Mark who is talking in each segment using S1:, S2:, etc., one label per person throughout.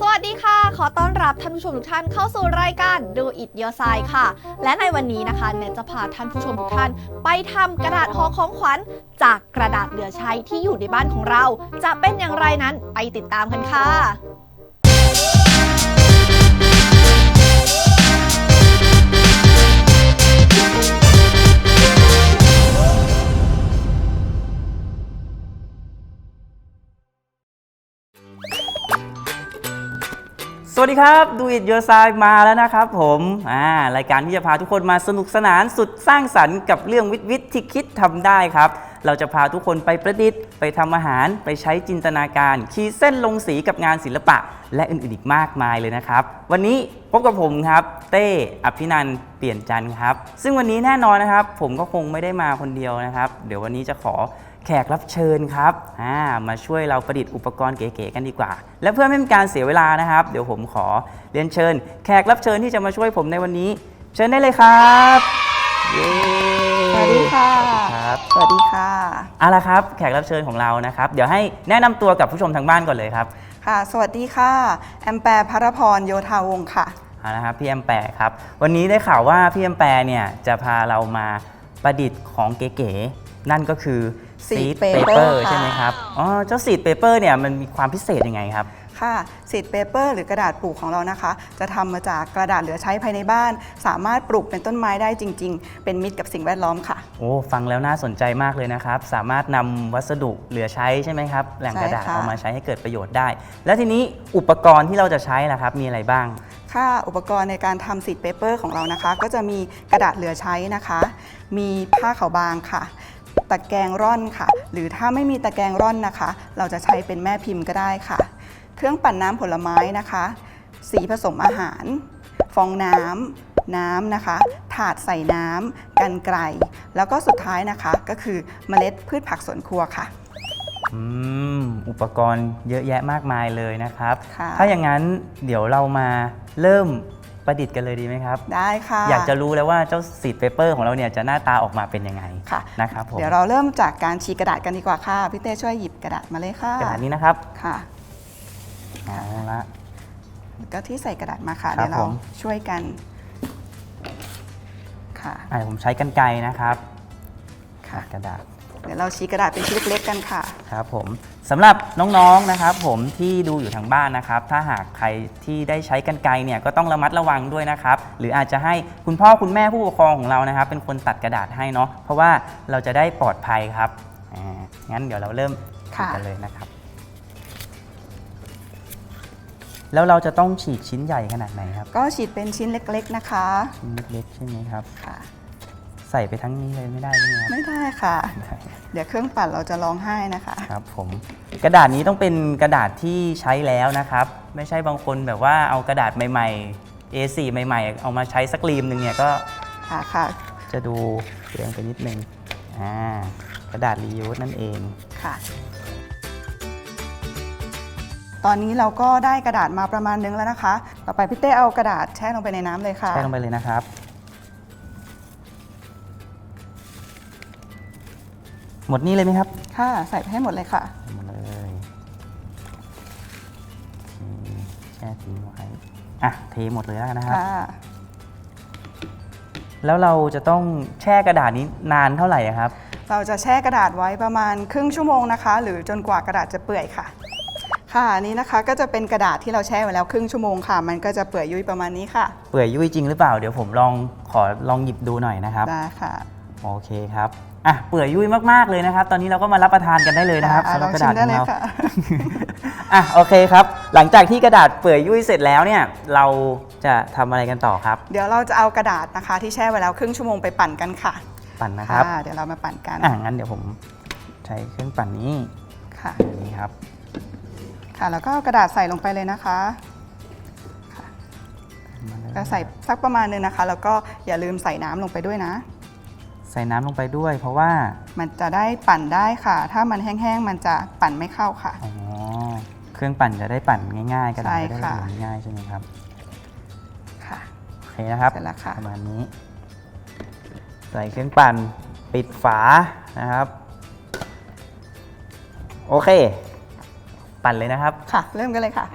S1: สวัสดีค่ะ ขอต้อนรับท่านผู้ชมทุกท่านเข้าสู่รายการ Do It Your Side ค่ะ และในวันนี้นะคะเนทจะพาท่านผู้ชมทุกท่าน ไปทำกระดาษห่อของขวัญ จากกระดาษเหลือใช้ที่อยู่ในบ้านของเรา จะเป็นอย่างไรนั้นไปติดตามกันค่ะ
S2: วัสดีครับดูอิ t โย r ซ i มาแล้วนะครับผมอ่ารายการที่จะพาทุกคนมาสนุกสนานสุดสร้างสรรค์กับเรื่องวิทย์วิทย์ที่คิดทำได้ครับ เราจะพาทุกคนไปประดิษฐ์ ไปทำอาหาร ไปใช้จินตนาการ ขีดเส้นลงสีกับงานศิลปะ และอื่นๆอีกมากมายเลยนะครับ วันนี้พบกับผมครับ เต้อภินันเปลี่ยนจันครับ ซึ่งวันนี้แน่นอนนะครับ ผมก็คงไม่ได้มาคนเดียวนะครับ เดี๋ยววันนี้จะขอ แขกรับเชิญครับอ่ามาช่วยเราประดิษฐ์อุปกรณ์เก๋ๆกันดีกว่า และเพื่อไม่เป็นการเสียเวลานะครับ เดี๋ยวผมขอเรียนเชิญ แขกรับเชิญที่จะมาช่วยผมในวันนี้ เชิญได้เลยครับเย้
S3: สวัสดีค่ะ
S2: สวัสดีครับ
S3: สวัสดีค่ะ
S2: เอาละครับ แขกรับเชิญของเรานะครับ เดี๋ยวให้แนะนำตัวกับผู้ชมทางบ้านก่อนเลยครับ
S3: ค่ะ สวัสดีค่ะ แอมแปร์พรพรโยธาวงศ์ค่ะ
S2: เอาละครับพี่แอมแปร์ครับ วันนี้ได้ข่าวว่าพี่แอมแปร์เนี่ยจะพาเรามาประดิษฐ์ของเก๋ๆนั่นก็คือ
S3: Seed
S2: Seed
S3: paper
S2: paper
S3: ค่ะ
S2: ใช่ไหมครับ อ๋อ เจ้า seed paper เนี่ยมันมีความพิเศษยังไงครับ
S3: ค่ะสีดเปเปอร์หรือกระดาษปลูกของเรานะคะ จะทำมาจากกระดาษเหลือใช้ภายในบ้าน สามารถปลูกเป็นต้นไม้ได้จริง ๆ เป็นมิตรกับสิ่งแวดล้อมค่ะ
S2: โอ้ ฟังแล้วน่าสนใจมากเลยนะครับ สามารถนำวัสดุเหลือใช้ใช่ไหมครับ แหล่งกระดาษ
S3: ใช่ค่ะ
S2: เอามาใช้ให้เกิดประโยชน์ได้ แล้วทีนี้อุปกรณ์ที่เราจะใช้ล่ะครับ มีอะไรบ้าง
S3: ค่ะอุปกรณ์ในการทำสีดเปเปอร์ของเรานะคะ ก็จะมีกระดาษเหลือใช้นะคะ มีผ้าขาวบางค่ะ ตะแกรงร่อนค่ะ หรือถ้าไม่มีตะแกรงร่อนนะคะ เราจะใช้เป็นแม่พิมพ์ก็ได้ค่ะ เครื่องปั่นน้ำผลไม้นะคะ สีผสมอาหาร ฟองน้ำน้ำนะคะ ถาดใส่น้ำ กันไกล แล้วก็สุดท้ายนะคะก็คือเมล็ดพืชผักสวนครัวค่ะ
S2: อืม อุปกรณ์เยอะแยะมากมายเลยนะครับ
S3: ค่ะ
S2: ถ้าอย่างนั้นเดี๋ยวเรามาเริ่ม ประดิษฐ์กันเลยดีไหมครับ
S3: ได้ค่ะ
S2: อยากจะรู้แล้วว่าเจ้าสีดเปเปอร์ของเราเนี่ยจะหน้าตาออกมาเป็นยังไง
S3: ค่ะ
S2: นะครับผม
S3: เดี๋ยวเราเริ่มจากการฉีกกระดาษกันดีกว่าค่ะพี่เต้ช่วยหยิบกระดาษมาเลยค่ะ
S2: กระดาษนี้นะครับ
S3: ค่ะ
S2: เอาละ
S3: แล้วก็ที่ใส่กระดาษมาค่ะ
S2: ครับ
S3: เดี๋ยวเรา
S2: ผม
S3: ช่วยกันค่ะ
S2: อะผมใช้กันไกรนะครับ
S3: ค่ะ
S2: กระดาษ
S3: เดี๋ยวเราชี้กระดาษเป็นชิ้นเล็กๆกันค่ะ
S2: ครับผมสำหรับน้องๆนะครับผมที่ดูอยู่ทางบ้านนะครับ ถ้าหากใครที่ได้ใช้กันไกรเนี่ยก็ต้องระมัดระวังด้วยนะครับ หรืออาจจะให้คุณพ่อคุณแม่ผู้ปกครองของเรานะครับ เป็นคนตัดกระดาษให้เนาะเพราะว่าเราจะได้ปลอดภัยครับอ่างั้นเดี๋ยวเราเริ่ม
S3: ค่ะ
S2: กันเลยนะครับ แล้วเราจะต้องฉีกชิ้นใหญ่ขนาดไหนครับ
S3: ก็ฉีดเป็นชิ้นเล็กๆนะคะ
S2: ชิ้นเล็กๆใช่ไหมครับ
S3: ค่ะ
S2: ใส่ไปทั้งนี้เลยไม่ได้ใช่ไหมครับ
S3: ไม่ได้ค่ะ
S2: ได้
S3: เดี๋ยวเครื่องปั่นเราจะร้องไห้นะคะ
S2: ครับผมกระดาษนี้ต้องเป็นกระดาษที่ใช้แล้วนะครับ ไม่ใช่บางคนแบบว่าเอากระดาษใหม่ ๆ A4 ใหม่ ๆ เอามาใช้สักรีมหนึ่งเนี่ยก็
S3: ค่ะค่ะ
S2: จะดูเปลืองไปนิดนึงอ่ากระดาษรียูสนั่นเอง
S3: ค่ะ ตอนนี้เราก็ได้กระดาษมาประมาณนึงแล้วนะคะ ต่อไปพี่เต้เอากระดาษแช่ลงไปในน้ำเลยค่ะ
S2: ใช่ลงไปเลยนะครับ หมดนี่เลยไหมครับ
S3: ค่ะ ใส่ไปให้หมดเลยค่ะ
S2: หมดเลยโอเคแช่ทิ้งไว้อะเทหมดเลยแล้วกันนะครับ
S3: ค่ะ
S2: แล้วเราจะต้องแช่กระดาษนี้นานเท่าไหร่อะครับ
S3: เราจะแช่กระดาษไว้ประมาณครึ่งชั่วโมงนะคะ หรือจนกว่ากระดาษจะเปื่อยค่ะ ค่ะอันนี้นะคะก็จะเป็นกระดาษที่เราแช่ไว้แล้วครึ่งชั่วโมงค่ะ มันก็จะเปื่อยยุ่ยประมาณนี้ค่ะ
S2: เปื่อยยุ่ยจริงหรือเปล่า เดี๋ยวผมลองขอลองหยิบดูหน่อยนะครับ
S3: ได้ค่ะ
S2: โอเคครับอะเปื่อยยุ่ยมากๆเลยนะครับ ตอนนี้เราก็มารับประทานกันได้เลยนะครับ
S3: อะ
S2: สำหรับ
S3: ลอง
S2: กระดาษ
S3: ชิมได้
S2: ของ
S3: เลย
S2: เรา
S3: ค่ะ
S2: อะโอเคครับ หลังจากที่กระดาษเปื่อยยุ่ยเสร็จแล้วเนี่ยเราจะทำอะไรกันต่อครับ
S3: เดี๋ยวเราจะเอากระดาษนะคะ ที่แช่ไว้แล้วครึ่งชั่วโมงไปปั่นกันค่ะ
S2: ปั่นนะครับ
S3: ค่ะเดี๋ยวเรามาปั่นกัน
S2: อะงั้นเดี๋ยวผมใช้เครื่องปั่นนี้
S3: ค่ะ
S2: อันนี้ครับ
S3: ค่ะแล้วก็เอากระดาษใส่ลงไปเลยนะคะค่ะ
S2: มาเลย
S3: ก็ใส่สักประมาณนึงนะคะ แล้วก็อย่าลืมใส่น้ำลงไปด้วยนะ
S2: ใส่น้ำลงไปด้วย เพราะว่า
S3: มันจะได้ปั่นได้ค่ะ ถ้ามันแห้งๆ มันจะปั่นไม่เข้าค่ะ
S2: อ๋อ เครื่องปั่นจะได้ปั่นง่ายๆกระดาษ
S3: ใช่
S2: จะได้
S3: ค่ะ
S2: ปั่นง่ายๆใช่ไหมครับ
S3: ค่ะ
S2: โอเคนะครับ
S3: เสร็จแล้วค่ะ
S2: ประมาณนี้ ใส่เครื่องปั่นปิดฝานะครับ โอเค ปั่นเลยนะครับ
S3: ค่ะ เริ่มกันเลยค่ะ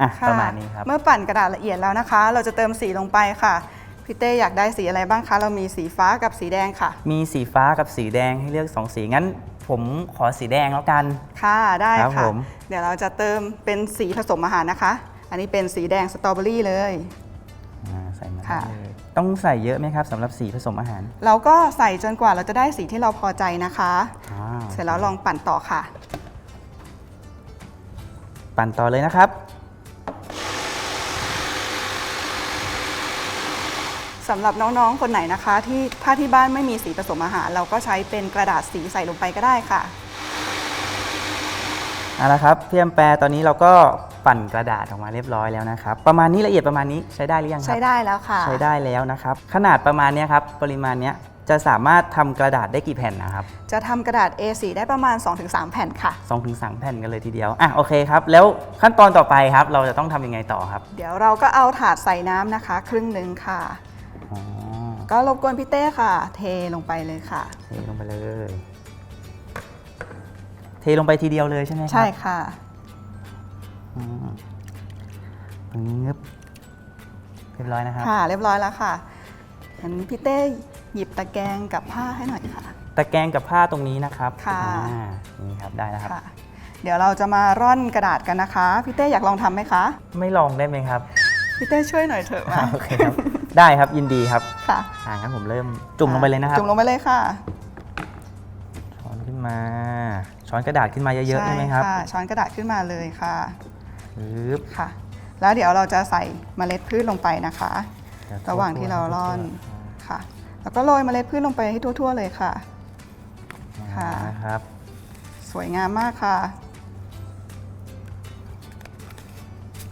S2: อะ
S3: ค่ะ
S2: ประมาณนี้ครับ
S3: เมื่อปั่นกระดาษละเอียดแล้วนะคะ เราจะเติมสีลงไปค่ะพี่เต้อยากได้สีอะไรบ้างคะ เรามีสีฟ้ากับสีแดงค่ะ
S2: มีสีฟ้ากับสีแดงให้เลือก 2 สีงั้น ผมขอสีแดงแล้วกัน
S3: ค่ะได้
S2: ครับ
S3: ค่ะ
S2: ผม
S3: เดี๋ยวเราจะเติมเป็นสีผสมอาหารนะคะ อันนี้เป็นสีแดงสตรอเบอรี่เลย
S2: อ่าใส่มา
S3: ค่ะ
S2: ได้เลยต้องใส่เยอะไหมครับสำหรับสีผสมอาหาร
S3: เราก็ใส่จนกว่าเราจะได้สีที่เราพอใจนะคะ
S2: อ่า
S3: เสร็จแล้วลองปั่นต่อค่ะ
S2: ปั่นต่อเลยนะครับ
S3: สำหรับน้องๆ คนไหนนะคะ ที่ถ้าที่บ้านไม่มีสีผสมอาหาร เราก็ใช้เป็นกระดาษสีใส่ลงไปก็ได้ค่ะ
S2: เอาละครับพี่แอมแปรตอนนี้เราก็ปั่นกระดาษออกมาเรียบร้อยแล้วนะครับ ประมาณนี้ละเอียดประมาณนี้ใช้ได้หรือยังครับ
S3: ใช้ได้แล้วค่ะ
S2: ใช้ได้แล้วนะครับ ขนาดประมาณเนี้ยครับ ปริมาณเนี้ยจะสามารถทำกระดาษได้กี่แผ่นนะครับ
S3: จะทำกระดาษ A4 ได้ประมาณ 2-3 แผ่นค่ะ
S2: 2องถึงสามแผ่นกันเลยทีเดียวอะโอเคครับ แล้วขั้นตอนต่อไปครับ เราจะต้องทำยังไงต่อครับ
S3: เดี๋ยวเราก็เอาถาดใส่น้ำนะคะ ครึ่งหนึ่งค่ะ
S2: อ๋อ
S3: ก็รบกวนพี่เต้ค่ะ เทลงไปเลยค่ะ
S2: เทลงไปเลย เทลงไปทีเดียวเลยใช่ไหมครับ
S3: ใช่ค่ะ
S2: อืมตรงนี้งึบเรียบร้อยนะครับ
S3: ค่ะ เรียบร้อยแล้วค่ะงั้นพี่เต้หยิบตะแกรงกับผ้าให้หน่อยค่ะ
S2: ตะแกรงกับผ้าตรงนี้นะครับ
S3: ค่ะ
S2: อ่านี่ครับได้แล้วครับ
S3: ค่ะ เดี๋ยวเราจะมาร่อนกระดาษกันนะคะพี่เต้อยากลองทำไหมคะ
S2: ไม่ลองได้ไหมครับ
S3: พี่เต้ช่วยหน่อยเถอะมา
S2: โอเคครับ ได้ครับยินดีครับ
S3: ค่ะ
S2: อ่างั้นผมเริ่มจุ่มลงไปเลยนะครับ
S3: จุ่มลงไปเลยค่ะ
S2: ช้อนขึ้นมา ช้อนกระดาษขึ้นมาเยอะๆใช่ไหมครับ
S3: ค่ะช้อนกระดาษขึ้นมาเลยค่ะ
S2: ปึ๊บ
S3: ค่ะ แล้วเดี๋ยวเราจะใส่เมล็ดพืชลงไปนะคะ
S2: เดี๋ย
S3: ระหว่างที่เราร่อนค่ะ แล้วก็โรยเมล็ดพืชลงไปให้ทั่ว ๆ เลยค่ะ ค่ะ
S2: นะครับ
S3: สวยงามมากค่ะ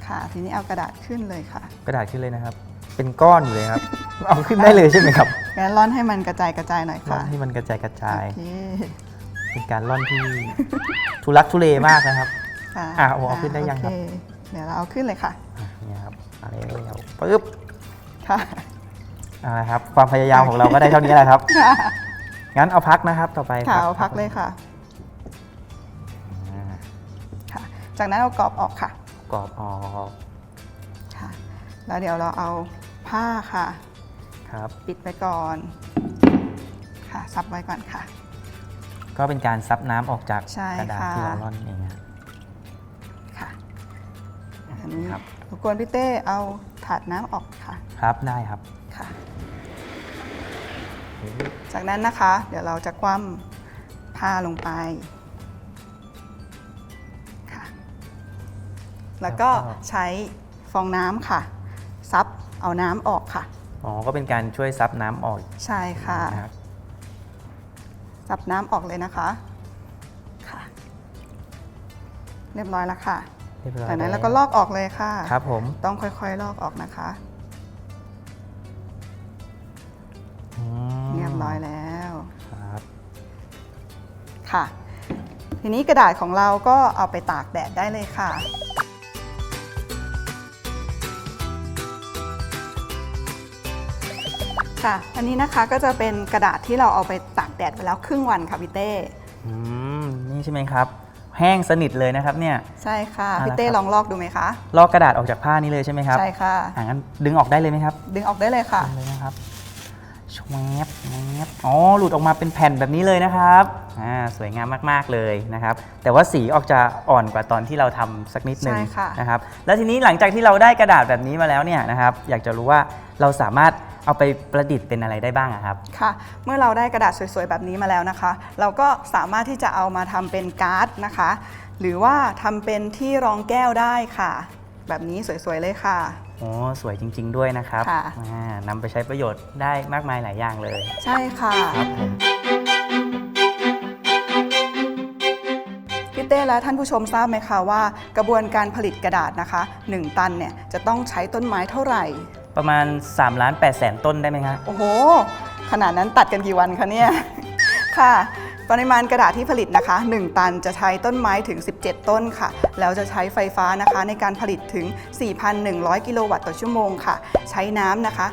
S3: ค่ะ ทีนี้เอากระดาษขึ้นเลยค่ะ
S2: กระดาษขึ้นเลยนะครับ เป็นก้อนอยู่เลยครับ เอาขึ้นได้เลยใช่ไหมครับ
S3: งั้นร่อนให้มันกระจายกระจายหน่อย
S2: ร่อ
S3: ค่ะ
S2: นให้มันกระจายกระจาย
S3: โอเค
S2: เป็นการร่อนที่ ทุลักทุเลมากนะครับ
S3: ค่ะ
S2: อะโอ้เอาขึ้นได้ยังครับ
S3: โอเเดี๋ยวเราเอาขึ้นเลยค่ะ
S2: อะนี่ครับมาเลยปึ๊บ
S3: ค่ะ
S2: เอาละครับ ความพยายามของเราก็ได้เท่านี้แหละครับ
S3: ค่ะ
S2: งั้นเอาพักนะครับ ต่อไป
S3: ค่ะ
S2: รับ
S3: เอาพักเลยค่ะ
S2: อ่า
S3: ค่ะ จากนั้นเอากรอบออกค่ะ
S2: กรอบออก
S3: ค่ะ แล้วเดี๋ยวเราเอา ผ้าค่ะ
S2: ครับ
S3: ปิดไปก่อนค่ะซับไว้ก่อนค่ะ
S2: ก็เป็นการซับน้ำออกจาก
S3: ใช่
S2: กระดาษ
S3: ค่ะ
S2: ที่เราร่อนเองนะ
S3: ค่ะอันนี้
S2: ครับ
S3: รบกวนพี่เต้เอาถาดน้ำออกค่ะ
S2: ครับได้ครับ
S3: ค่ะ จากนั้นนะคะ เดี๋ยวเราจะคว่ำผ้าลงไปค่ะ แล้วก็
S2: แล้วก็
S3: ใช้ฟองน้ำค่ะ ซับ เอาน้ำออกค่ะ
S2: อ๋อ ก็เป็นการช่วยซับน้ำออก
S3: ใช่ค่ะ
S2: นะครับ
S3: ซับน้ำออกเลยนะคะค่ะ เรียบร้อยแล้วค่ะ
S2: เรียบร้อย
S3: จากนั้น
S2: แล้
S3: เราก็ลอกออกเลยค่ะ
S2: ครับผม
S3: ต้องค่อยๆลอกออกนะคะ
S2: อืม
S3: เรียบร้อยแล้ว
S2: ครับ
S3: ค่ะ ทีนี้กระดาษของเราก็เอาไปตากแดดได้เลยค่ะ ค่ะ อันนี้นะคะก็จะเป็นกระดาษที่เราเอาไปตากแดดไปแล้วครึ่งวันค่ะพี่เต้
S2: อืมนี่ใช่ไหมครับ แห้งสนิทเลยนะครับเนี่ย
S3: ใช่ค่ะ
S2: เอาละ
S3: พี่เต้
S2: ครับ
S3: ลองลอกดูไหมคะ
S2: ลอกกระดาษออกจากผ้านี้เลยใช่ไหมครับ
S3: ใช่ค่ะ
S2: อ่างั้นดึงออกได้เลยไหมครับ
S3: ดึงออกได้เลยค่ะ
S2: ดึงเลยนะครับชวบแวบอ๋อหลุดออกมาเป็นแผ่นแบบนี้เลยนะครับอ่าสวยงามมากๆเลยนะครับ แต่ว่าสีออกจะอ่อนกว่าตอนที่เราทำสักนิดนึง
S3: ใช่ค่ะ
S2: นะครับ แล้วทีนี้หลังจากที่เราได้กระดาษแบบนี้มาแล้วเนี่ยนะครับ อยากจะรู้ว่าเราสามารถ เอาไปประดิษฐ์เป็นอะไรได้บ้างอะครับ
S3: ค่ะ เมื่อเราได้กระดาษสวยๆ แบบนี้มาแล้วนะคะ เราก็สามารถที่จะเอามาทำเป็นการ์ดนะคะ หรือว่าทำเป็นที่รองแก้วได้ค่ะ แบบนี้สวยๆ เลยค่ะ
S2: โอ้สวยจริง ๆ ด้วยนะครับ
S3: ค่ะ
S2: อ่านำไปใช้ประโยชน์ได้มากมายหลายอย่างเลย
S3: ใช่ค่ะ
S2: ครับผม
S3: พี่เต้และท่านผู้ชมทราบไหมคะว่า กระบวนการผลิตกระดาษนะคะ 1 ตันเนี่ยจะต้องใช้ต้นไม้เท่าไหร่
S2: ประมาณ3ล้าน8แสนต้นได้ไหมคร
S3: โอ้โห ขนาดนั้นตัดกันกี่วันคะเนี่ย ค่ะ ปริมาณกระดาษที่ผลิตนะคะ 1 ตันจะใช้ต้นไม้ถึง 17 ต้นค่ะ แล้วจะใช้ไฟฟ้านะคะในการผลิตถึง 4,100 กิโลวัตต์ต่อชั่วโมงค่ะ ใช้น้ำนะคะ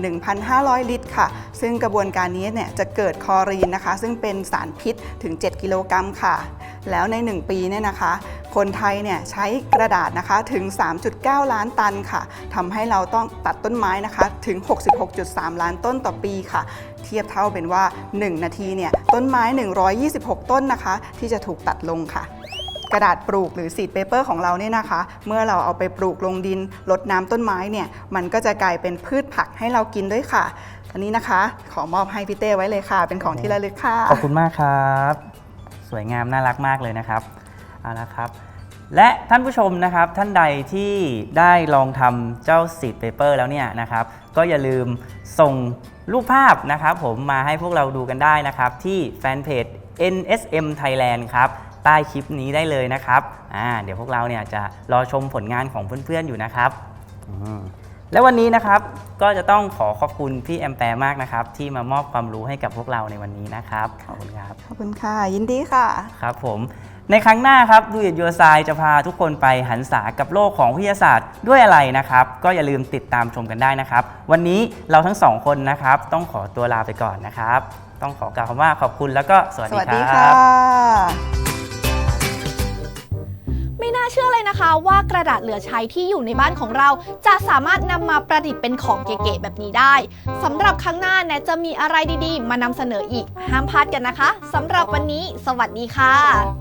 S3: 31,500 ลิตรค่ะ ซึ่งกระบวนการนี้เนี่ยจะเกิดคลอรีนนะคะ ซึ่งเป็นสารพิษถึง 7 กิโลกรัมค่ะ แล้วใน 1 ปีเนี่ยนะคะ คนไทยเนี่ยใช้กระดาษนะคะถึง 3.9 ล้านตันค่ะทำให้เราต้องตัดต้นไม้นะคะถึง 66.3 ล้านต้นต่อปีค่ะ เทียบเท่าเป็นว่า 1 นาทีเนี่ยต้นไม้ 126 ต้นนะคะ ที่จะถูกตัดลงค่ะกระดาษปลูกหรือซีดเปเปอร์ของเราเนี่ยนะคะ เมื่อเราเอาไปปลูกลงดินรดน้ำต้นไม้เนี่ย มันก็จะกลายเป็นพืชผักให้เรากินด้วยค่ะ อันนี้นะคะ ขอมอบให้พี่เต้ไว้เลยค่ะ เป็นของที่ระลึกค่ะ
S2: ขอบคุณมากครับ สวยงามน่ารักมากเลยนะครับ เอาละครับและท่านผู้ชมนะครับท่านใดที่ได้ลองทำเจ้าสีดเปเปอร์แล้วเนี่ยนะครับ ก็อย่าลืมส่งรูปภาพนะครับ ผมมาให้พวกเราดูกันได้นะครับ ที่แฟนเพจ NSM Thailand ครับใต้คลิปนี้ได้เลยนะครับอ่าเดี๋ยวพวกเราเนี่ยจะรอชมผลงานของเพื่อนๆอยู่นะครับอืมและวันนี้นะครับก็จะต้องขอขอบคุณพี่แอมแปร์มากนะครับ ที่มามอบความรู้ให้กับพวกเราในวันนี้นะครับขอบคุณครับ
S3: ขอบคุณค่ะยินดีค่ะ
S2: ครับผม ในครั้งหน้าครับดูอิดยูไซจะพาทุกคนไปหันษากับโลกของวิทยาศาสตร์ด้วยอะไรนะครับ ก็อย่าลืมติดตามชมกันได้นะครับ วันนี้เราทั้งสองคนนะครับ ต้องขอตัวลาไปก่อนนะครับ ต้องขอกล่าวคำว่าขอบคุณแล้วก็สวัส
S3: ส
S2: ดี
S3: วัส
S2: ค
S3: ดี
S2: รั
S3: ค่ะ
S2: บ
S1: ไม่น่าเชื่อเลยนะคะว่ากระดาษเหลือใช้ที่อยู่ในบ้านของเรา จะสามารถนำมาประดิษฐ์เป็นของเก๋ๆแบบนี้ได้สำหรับครั้งหน้าแนทจะมีอะไรดีๆ มานำเสนออีก ห้ามพลาดกันนะคะสำหรับวันนี้ สวัสดีค่ะ